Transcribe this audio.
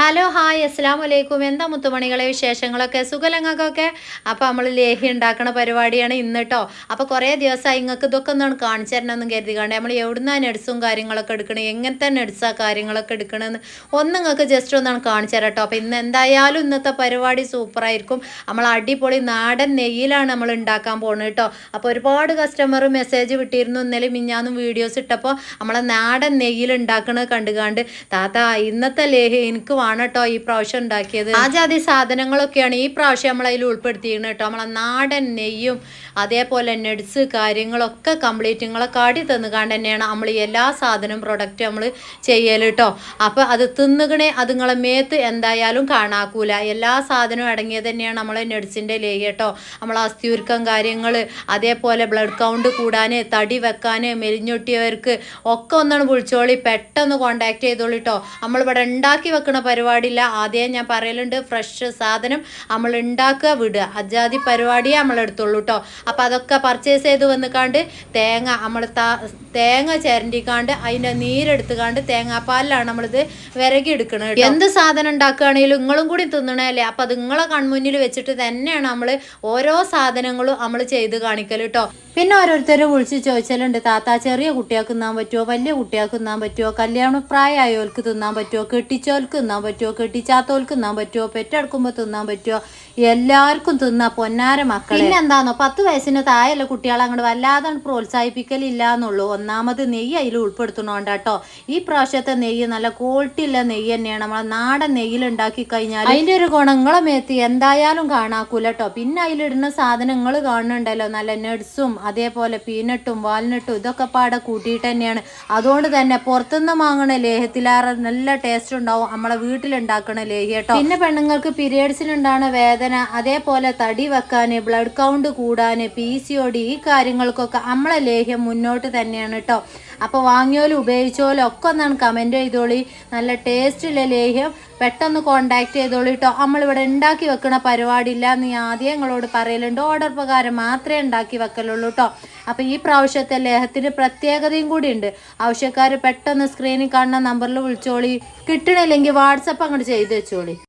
Hello hi അസ്സാം വലൈക്കും എന്താ മുത്തുമണികളെ വിശേഷങ്ങളൊക്കെ? സുഖലങ്ങൾക്കൊക്കെ? അപ്പോൾ നമ്മൾ ലേഹി ഉണ്ടാക്കണ പരിപാടിയാണ് ഇന്ന് കേട്ടോ അപ്പോൾ കുറേ ദിവസമായി നിങ്ങൾക്ക് ഇതൊക്കെ ഒന്നാണ് കാണിച്ചു തരണമെന്ന് കരുതി നമ്മൾ എവിടുന്നാ നെഡ്സും കാര്യങ്ങളൊക്കെ എടുക്കണേ? എങ്ങനത്തെ നെഡ്സാ കാര്യങ്ങളൊക്കെ എടുക്കണമെന്ന് ഒന്ന് നിങ്ങൾക്ക് ജസ്റ്റ് ഒന്നാണ് കാണിച്ചു തരാം കേട്ടോ അപ്പോൾ ഇന്ന് എന്തായാലും ഇന്നത്തെ പരിപാടി സൂപ്പറായിരിക്കും നമ്മൾ അടിപൊളി നാടൻ നെയ്യിലാണ് നമ്മൾ ഉണ്ടാക്കാൻ പോകുന്നത് കേട്ടോ അപ്പോൾ ഒരുപാട് കസ്റ്റമർ മെസ്സേജ് വിട്ടിരുന്നു. ഇന്നലെ മിഞ്ഞാന്നും വീഡിയോസ് ഇട്ടപ്പോൾ നമ്മളെ നാടൻ നെയ്യിൽ ഉണ്ടാക്കണത് കണ്ടുകാണ്ട് താത്ത ഇന്നത്തെ ലേഹി എനിക്ക് വേണം കേട്ടോ ഈ പ്രാവശ്യം ഉണ്ടാക്കിയത്. ആ ജാതി സാധനങ്ങളൊക്കെയാണ് ഈ പ്രാവശ്യം നമ്മൾ അതിൽ ഉൾപ്പെടുത്തിയിരുന്നത് കേട്ടോ നമ്മളെ നാടൻ നെയ്യും അതേപോലെ നെഡ്സ് കാര്യങ്ങളൊക്കെ കംപ്ലീറ്റ് നിങ്ങളെ കാടി തന്നുകാണ്ട് തന്നെയാണ് നമ്മൾ എല്ലാ സാധനവും പ്രൊഡക്റ്റ് നമ്മൾ ചെയ്യൽ കേട്ടോ അപ്പോൾ അത് തിന്നുകണേ അത് നിങ്ങളെ മേത്ത് എന്തായാലും കാണാക്കൂല. എല്ലാ സാധനവും അടങ്ങിയത് തന്നെയാണ് നമ്മളെ നെഡ്സിന്റെ ലേ കേട്ടോ നമ്മൾ അസ്ഥിയുരുക്കം കാര്യങ്ങൾ അതേപോലെ ബ്ലഡ് കൗണ്ട് കൂടാൻ തടി വെക്കാൻ മെലിഞ്ഞൊട്ടിയവർക്ക് ഒക്കെ ഒന്നാണ് വിളിച്ചോളി. പെട്ടെന്ന് കോണ്ടാക്ട് ചെയ്തോളൂ കേട്ടോ നമ്മളിവിടെ ഉണ്ടാക്കി വെക്കണ പരിപാടിയില്ല. ആദ്യം ഞാൻ പറയലുണ്ട് ഫ്രഷ് സാധനം നമ്മൾ ഉണ്ടാക്കുക വിടുക. അജാതി പരിപാടിയെ നമ്മൾ എടുത്തുള്ളൂ കേട്ടോ അപ്പോൾ അതൊക്കെ പർച്ചേസ് ചെയ്ത് വന്നിക്കാണ്ട് തേങ്ങ നമ്മൾ തേങ്ങ ചിരണ്ടിക്കാണ്ട് അതിന്റെ നീരെടുത്തുകാണ്ട് തേങ്ങാപ്പാലിലാണ് നമ്മളിത് വിരകി എടുക്കണത് എന്ത് സാധനം ഉണ്ടാക്കുകയാണെങ്കിലും നിങ്ങളും കൂടി തിന്നണല്ലേ അപ്പോൾ അത് നിങ്ങളെ കൺമുന്നിൽ വെച്ചിട്ട് തന്നെയാണ് നമ്മൾ ഓരോ സാധനങ്ങളും നമ്മൾ ചെയ്ത് കാണിക്കൽ കേട്ടോ പിന്നെ ഓരോരുത്തർ വിളിച്ച് ചോദിച്ചാലുണ്ട് താത്ത ചെറിയ കുട്ടികൾക്ക് തിന്നാൻ പറ്റുമോ വലിയ കുട്ടികൾക്ക് തിന്നാൻ പറ്റുമോ കല്യാണ പ്രായമായവർക്ക് തിന്നാൻ പറ്റുമോ കെട്ടിച്ചോൽക്ക് തിന്നാൻ പറ്റുമോ കെട്ടിച്ചാത്തോൽക്ക് തിന്നാൻ പറ്റുമോ പെറ്റെടുക്കുമ്പോൾ തിന്നാൻ പറ്റുമോ എല്ലാവർക്കും തിന്നാ പൊന്നാര മക്കൾ പിന്നെ എന്താണോ പത്ത് വയസ്സിന് താഴെയുള്ള കുട്ടികളെ അങ്ങോട്ട് വല്ലാതെ പ്രോത്സാഹിപ്പിക്കലില്ല എന്നുള്ളൂ ഒന്നാമത് നെയ്യ് അതിൽ ഉൾപ്പെടുത്തണോണ്ട് കേട്ടോ ഈ പ്രാവശ്യത്തെ നെയ്യ് നല്ല ക്വാളിറ്റി ഉള്ള നെയ്യ് തന്നെയാണ്. നമ്മളെ നാടൻ നെയ്യിൽ ഉണ്ടാക്കി കഴിഞ്ഞാൽ അതിന്റെ ഒരു ഗുണങ്ങളും എത്തി എന്തായാലും കാണാക്കൂല കേട്ടോ പിന്നെ അതിലിടുന്ന സാധനങ്ങൾ കാണുന്നുണ്ടല്ലോ. നല്ല നട്സും അതേപോലെ പീനട്ടും വാൽനട്ടും ഇതൊക്കെ പാടെ കൂട്ടിയിട്ട് തന്നെയാണ്. അതുകൊണ്ട് തന്നെ പുറത്തുനിന്ന് വാങ്ങണ ലേഹത്തിലാറ് നല്ല ടേസ്റ്റ് ഉണ്ടാവും. നമ്മളെ വീട്ടിലുണ്ടാക്കണ ലേഹ്യം കേട്ടോ. പിന്നെ പെണ്ണുങ്ങൾക്ക് പീരിയഡ്സിനുണ്ടാണ് വേദന അതേപോലെ തടി വെക്കാൻ ബ്ലഡ് കൗണ്ട് കൂടാൻ പി സി ഒ ഡി ഈ കാര്യങ്ങൾക്കൊക്കെ നമ്മളെ ലേഹ്യം മുന്നോട്ട് തന്നെയാണ് കേട്ടോ. അപ്പോൾ വാങ്ങിയോലും ഉപയോഗിച്ചോലും ഒക്കെ ഒന്നാണ് കമന്റ് ചെയ്തോളി. നല്ല ടേസ്റ്റുള്ള ലേഹ്യം പെട്ടെന്ന് കോണ്ടാക്ട് ചെയ്തോളി കേട്ടോ. നമ്മളിവിടെ ഉണ്ടാക്കി വെക്കണ പരിപാടിയില്ല എന്ന് ഞാൻ ആദ്യം നിങ്ങളോട് പറയലുണ്ട്. ഓർഡർ പ്രകാരം മാത്രമേ ഉണ്ടാക്കി വെക്കലുള്ളൂ കേട്ടോ. അപ്പോൾ ഈ പ്രാവശ്യത്തെ ലേഹത്തിന് പ്രത്യേകതയും കൂടി ഉണ്ട്. ആവശ്യക്കാർ പെട്ടെന്ന് സ്ക്രീനിൽ കാണുന്ന നമ്പറിൽ വിളിച്ചോളി. കിട്ടണില്ലെങ്കിൽ വാട്സപ്പ് അങ്ങോട്ട് ചെയ്ത് വെച്ചോളി.